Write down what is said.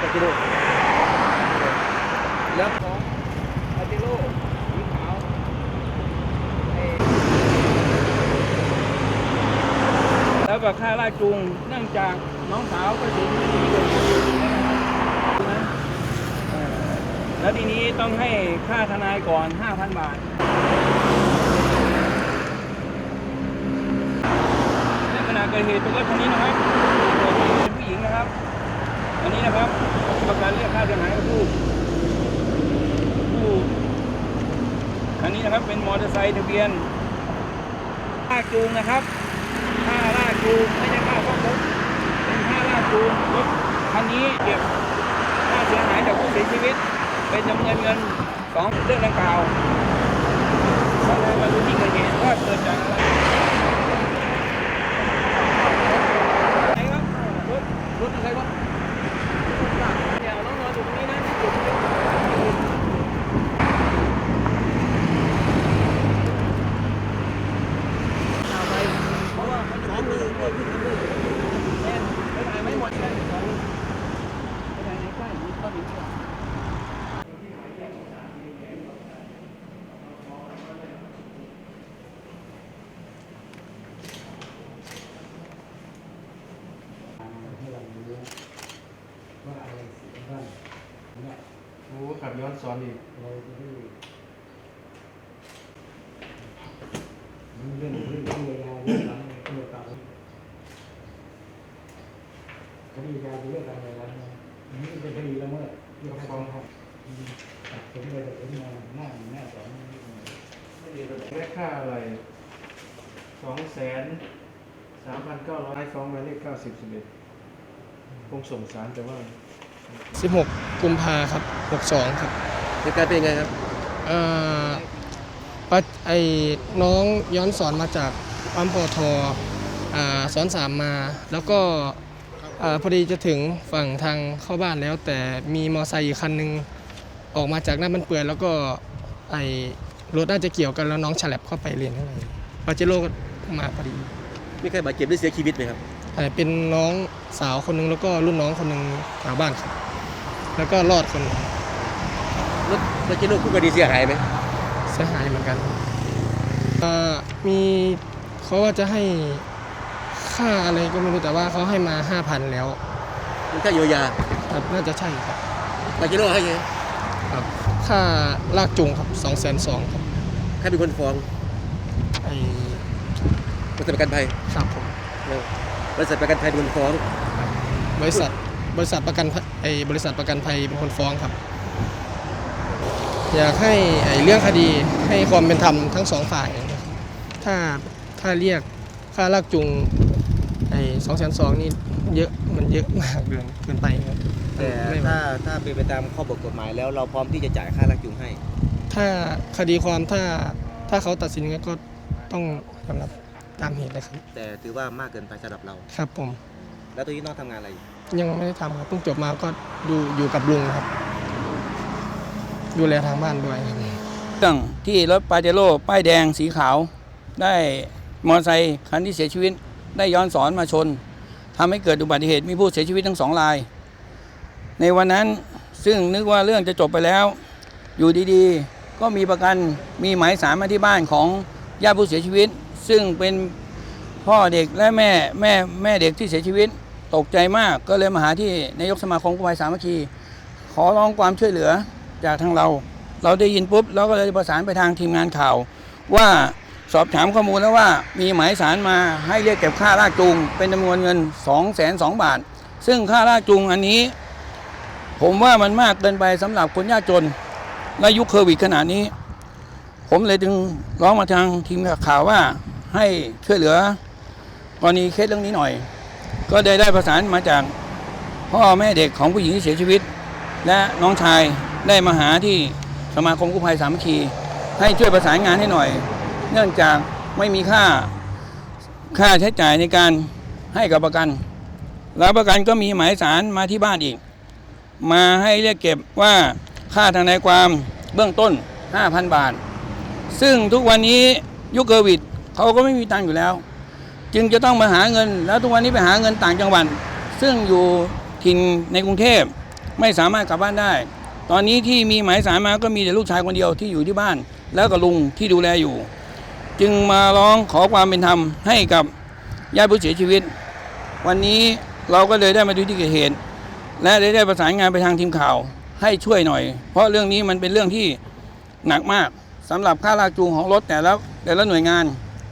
ปาเจโร่แล้วของปาเจโร่สีขาวเอแล้วก็ค่าลาจูงเนื่องจากน้องสาวก็เสียชีวิตที่เกิดเหตุนะครับนะเอ่อแล้วทีนี้ต้องให้ค่าทนายก่อน 5,000 บาทในขณะเกิดเหตุเป็นรถคันนี้นะครับเกิดเหตุเป็นผู้หญิงนะครับ อันนี้นะครับประกันเรียกค่าเสียหายกับผู้ผู้อันนี้นะครับเป็นมอเตอร์ไซค์ทะเบียนลากจูงนะครับค่าลากจูงไม่ใช่ค่าซ่อมรถเป็นค่าลากจูงรถคันนี้เก็บค่าเสียหายจากผู้เสียชีวิต เป็นจำนวนเงินสองเรื่องดังกล่าวก็เลยมาดูที่เกิดเหตุว่าเกิดจากอะไร ไหนครับรถรถอะไรวะเดี๋ยวน้องนอนอยู่ตรงนี้นะที่จุดนี้เอาไปเพราะว่ามันสองมือเพื่อนที่ทำด้วยแม่ไปถ่ายไม่หมดเลยสองมือไปถ่ายในใกล้มีต้นอีกก่อน ให้เรารู้ว่าอะไรเสียบ้างเนี่ย โอ้ขับย้อนสอนอีกเราจะได้มันเรื่องเรื่องที่ยาเรื่องอะไรเรื่องเก่าคดียาเรื่องอะไรแล้วนนี้เป็นคดีละเมิดเรื่องฟ้องครับผมเลยจะเป็นมาหน้าหน้าสองได้ค่าอะไรสองแสนสามพันเก้าร้อยฟ้องหมายเลขเก้าสิบสิบเอ็ดคงส่งสารแต่ว่า16กุ มภาครับ 62 ครับเหตุการณ์เป็นยังไงครับเอ่อปะไอ้น้องย้อนสอนมาจากปั๊มปอทอ่าสอนสามมา แล้วก็อ่าพอดีจะถึงฝั่งทางเข้าบ้านแล้ว แต่มีมอไซค์อีกคันหนึงออกมาจากหน้ามันเปื่อยแล้วก็ไอ้รถน่าจะเกี่ยวกันแล้วน้องฉลับเข้าไปเรียนข้างในปาเจโร่ก็มาพอดีมีใครบาดเจ็บหรือเสียชีวิตไหมครับ อ่าเป็นน้องสาวคนหนึงแล้วก็รุ่นน้องคนหนึงแถวบ้านครับ แล้วก็รอดคนหนึ่งรถปาเจโร่คู่กรณีเสียหายไหมเสียหายเหมือนกันเอ่อมีเขาว่าจะให้ค่าอะไรก็ไม่รู้แต่ว่าเขาให้มา5,000แล้วมันค่าเยียวยาครับน่าจะใช่ครับปาเจโร่ให้ไงครับค่าลากจูงครับ2 2 0 0 0ครับใครเป็นคนฟ้องไอ้บริษัทประกันภัยครับผมบริษัทประกันภัยเป็นคนฟ้องบริษัท บริษัทประกันภัยไอ้บริษัทประกันภัยเป็นคนฟ้องครับ อยากให้ไอ้เรื่องคดีให้ความเป็นธรรมทั้งสองฝ่ายนะครับถ้าถ้าเรียกค่าลากจูงไอ้สองแสนสองนี่เยอะมันเยอะมากเกินเกินไปครับแต่ไม่ไหวถ้าถ้าเป็นไปตามข้อบทกฎหมายแล้วเราพร้อมที่จะจ่ายค่าลักจูงให้ ถ้าคดีความถ้าถ้าเขาตัดสินยังไงก็ต้องยอมรับตามเหตุเลยครับ แต่ถือว่ามากเกินไปสำหรับเรา ครับผม แล้วตัวนี้น้องทำงานอะไรอ ยังไม่ได้ทำครับเพิ่งจบมาก็ดูอยู่กับลุงครับ ดูแลทางบ้านด้วยครับเรื่องที่รถปาเจโร่ป้ายแดงสีขาว ได้มอเตอร์ไซค์คันที่เสียชีวิต ได้ย้อนสอนมาชนทำให้เกิดอุบัติเหตุมีผู้เสียชีวิตทั้งสองราย ในวันนั้นซึ่งนึกว่าเรื่องจะจบไปแล้ว อยู่ดีๆ ก็มีประกันมีหมายสารมาที่บ้านของญาติผู้เสียชีวิต ซึ่งเป็นพ่อเด็กและแม่แม่แม่เด็กที่เสียชีวิต ตกใจมากก็เลยมาหาที่นายกสมาคมกู้ภัยสามัคคี ขอร้องความช่วยเหลือจากทางเรา เราได้ยินปุ๊บเราก็เลยประสานไปทางทีมงานข่าว ว่าสอบถามข้อมูลแล้วว่ามีหมายสารมาให้เรียกเก็บค่าลากจูง เป็นจำนวนเงิน2 2 0 0 0 บาท ซึ่งค่าลากจูงอันนี้ ผมว่ามันมากเกินไปสำหรับคนยากจนและยุคโควิดขนาดนี้ ผมเลยจึงร้องมาทางทีมข่าวว่าให้ช่วยเหลือกรณีเคสเรื่องนี้หน่อย ก็ได้ได้ประสานมาจากพ่อแม่เด็กของผู้หญิงที่เสียชีวิต และน้องชายได้มาหาที่สมาคมกู้ภัยสามัคคี ให้ช่วยประสานงานให้หน่อย เนื่องจากไม่มีค่าค่าใช้จ่ายในการให้กับประกัน แล้วประกันก็มีหมายสารมาที่บ้านอีก มาให้เรียกเก็บว่าค่าทนายความเบื้องต้น 5,000 บาท ซึ่งทุกวันนี้ยุคโควิดเขาก็ไม่มีตังค์อยู่แล้ว จึงจะต้องมาหาเงิน แล้วทุกวันนี้ไปหาเงินต่างจังหวัดซึ่งอยู่ถิ่นในกรุงเทพไม่สามารถกลับบ้านได้ ตอนนี้ที่มีหมายสารมาก็มีแต่ลูกชายคนเดียวที่อยู่ที่บ้าน แล้วก็ลุงที่ดูแลอยู่ จึงมาร้องขอความเป็นธรรมให้กับญาติผู้เสียชีวิต วันนี้เราก็เลยได้มาดูที่เกิดเหตุ และได้ได้ประสานงานไปทางทีมข่าวให้ช่วยหน่อย เพราะเรื่องนี้มันเป็นเรื่องที่หนักมากสำหรับค่าลากจูงของรถแต่ละแต่ละหน่วยงาน